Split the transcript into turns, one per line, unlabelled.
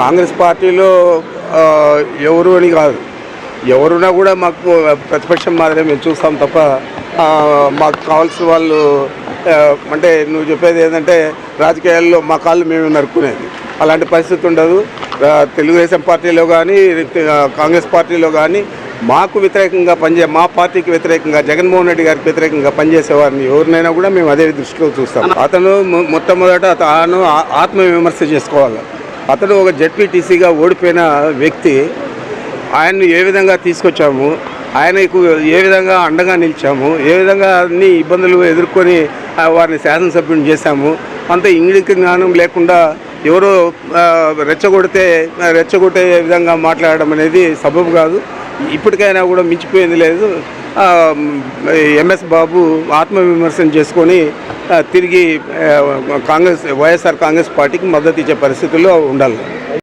కాంగ్రెస్ పార్టీలో ఎవరు అని కాదు. ఎవరున్నా కూడా మాకు ప్రతిపక్షం మాదిరే మేము చూస్తాం తప్ప మాకు కావాల్సిన వాళ్ళు అంటే నువ్వు చెప్పేది ఏంటంటే రాజకీయాల్లో మా కాళ్ళు మేము నరుక్కునేది. అలాంటి పరిస్థితి ఉండదు. తెలుగుదేశం పార్టీలో కానీ కాంగ్రెస్ పార్టీలో కానీ మాకు వ్యతిరేకంగా పనిచే మా పార్టీకి వ్యతిరేకంగా జగన్మోహన్ రెడ్డి గారికి వ్యతిరేకంగా పనిచేసే వారిని ఎవరినైనా కూడా మేము అదే దృష్టిలో చూస్తాం. అతను మొట్టమొదట తాను ఆత్మవిమర్శ చేసుకోవాలి. అతను ఒక జడ్పీటీసీగా ఓడిపోయిన వ్యక్తి. ఆయన్ని ఏ విధంగా తీసుకొచ్చాము? ఆయనకు ఏ విధంగా అండగా నిలిచాము? ఏ విధంగా అన్ని ఇబ్బందులు ఎదుర్కొని వారిని శాసనసభ్యుని చేశాము? అంత ఇంగ్లీష్ జ్ఞానం లేకుండా ఎవరో రెచ్చగొడితే రెచ్చగొట్టే విధంగా మాట్లాడడం అనేది సబబు కాదు. ఇప్పటికైనా కూడా మించిపోయింది లేదు. ఎంఎస్ బాబు ఆత్మవిమర్శన చేసుకొని తిరిగి కాంగ్రెస్ వైఎస్ఆర్ కాంగ్రెస్ పార్టీకి మద్దతు ఇచ్చే పరిస్థితుల్లో ఉండాలి.